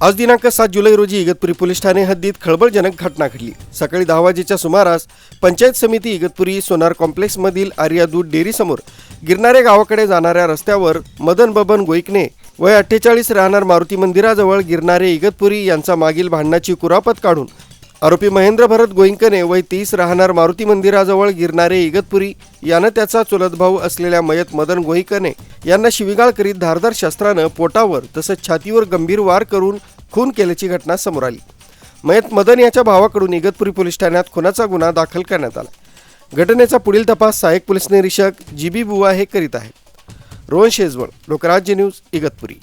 आज दिनांक सात जुलै रोजी इगतपुरी पोलीस ठाणे हद्दीत खळबळजनक घटना घडली. सकाळी दहा वाजेच्या सुमारास पंचायत समिती इगतपुरी सोनार कॉम्प्लेक्समधील आर्या दूध डेअरीसमोर गिरणारे गावाकडे जाणाऱ्या रस्त्यावर मदन बबन गोईकने वय अठ्ठेचाळीस राहणार मारुती मंदिराजवळ गिरणारे इगतपुरी यांचा मागील भांडणाची कुरापत काढून आरोपी महेंद्र भरत गोईंकने वय तीस राहणार मारुती मंदिराजवळ गिरणारे इगतपुरी यानं त्याचा चुलत भाऊ असलेल्या मयत मदन गोईकने यांना शिविगाळ करीत धारदार शस्त्रानं पोटावर तसंच छातीवर गंभीर वार करून खून केल्याची घटना समोर आली. मयत मदन याच्या भावाकडून इगतपुरी पोलीस ठाण्यात खुनाचा गुन्हा दाखल करण्यात आला. घटनेचा पुढील तपास सहाय्यक पोलीस निरीक्षक जी बी बुवा हे करीत आहेत. रोहन शेजवळ लोकराज्य न्यूज इगतपुरी.